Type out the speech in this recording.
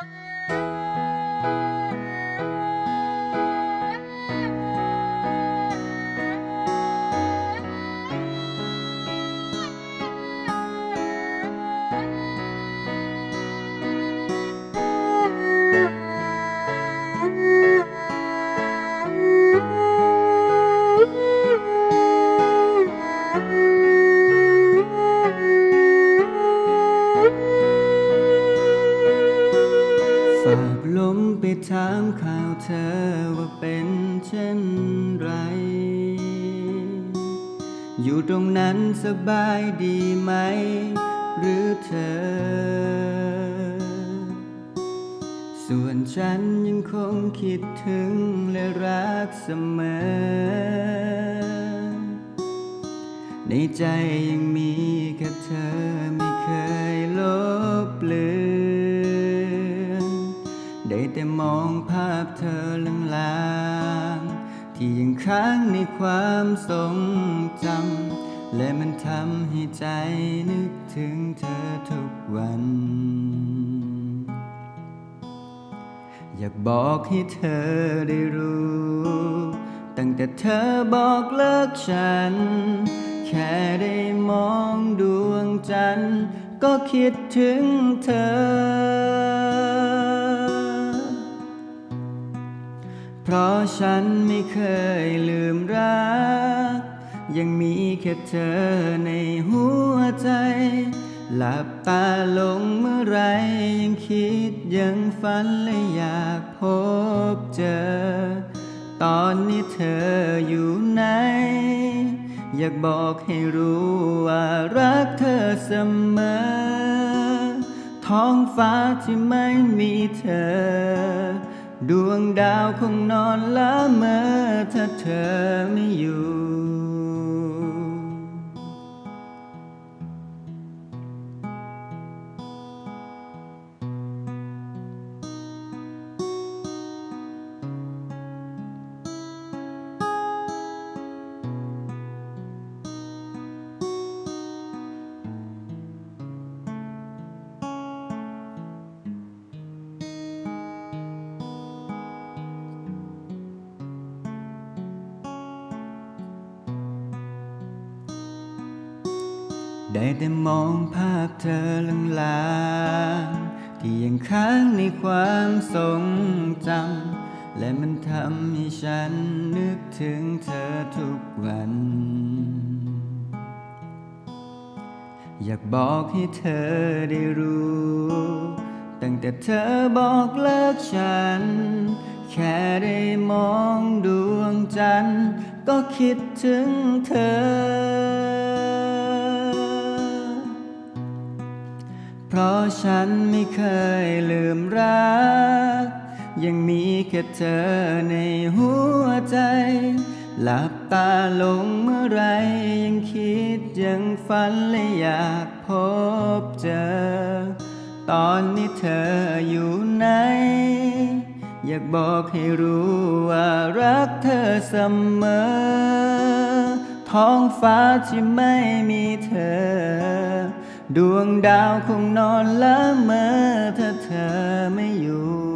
Bye. ฝากลมไปถามข่าวเธอว่าเป็นเช่นไร อยู่ตรงนั้นสบายดีไหม หรือเธอ ส่วนฉันยังคงคิดถึงและรักเสมอ ในใจยังมีแค่เธอ ได้แต่มองภาพเธอลางๆ ที่ยังค้างในความทรงจำ และมันทำให้ใจนึกถึงเธอทุกวัน อยากบอกให้เธอได้รู้ ตั้งแต่เธอบอกเลิกฉัน แค่ได้มองดวงจันทร์ก็คิดถึงเธอ เพราะฉันไม่เคยลืมรัก ยังมีแค่เธอในหัวใจ หลับตาลงเมื่อไรยังคิดยังฝันและอยากพบเจอ ตอนนี้เธออยู่ไหน อยากบอกให้รู้ว่ารักเธอเสมอ ท้องฟ้าที่ไม่มีเธอ ดวงดาวคงนอนละเมอถ้าเธอไม่อยู่ ได้แต่มองภาพเธอลางๆที่ยังค้างในความทรงจำและมันทำให้ฉันนึกถึงเธอทุกวัน อยากบอกให้เธอได้รู้ ตั้งแต่เธอบอกเลิกฉัน แค่ได้มองดวงจันทร์ก็คิดถึงเธอ ราะฉันไม่เคยลืมรัก ยังมีแค่เธอในหัวใจ หลับตาลงเมื่อไรยังคิดยังฝันและอยากพบเจอ ตอนนี้เธออยู่ไหน อยากบอกให้รู้ว่ารักเธอเสมอ ท้องฟ้าที่ไม่มีเธอ ดวงดาวคงนอนละเมอถ้าเธอไม่อยู่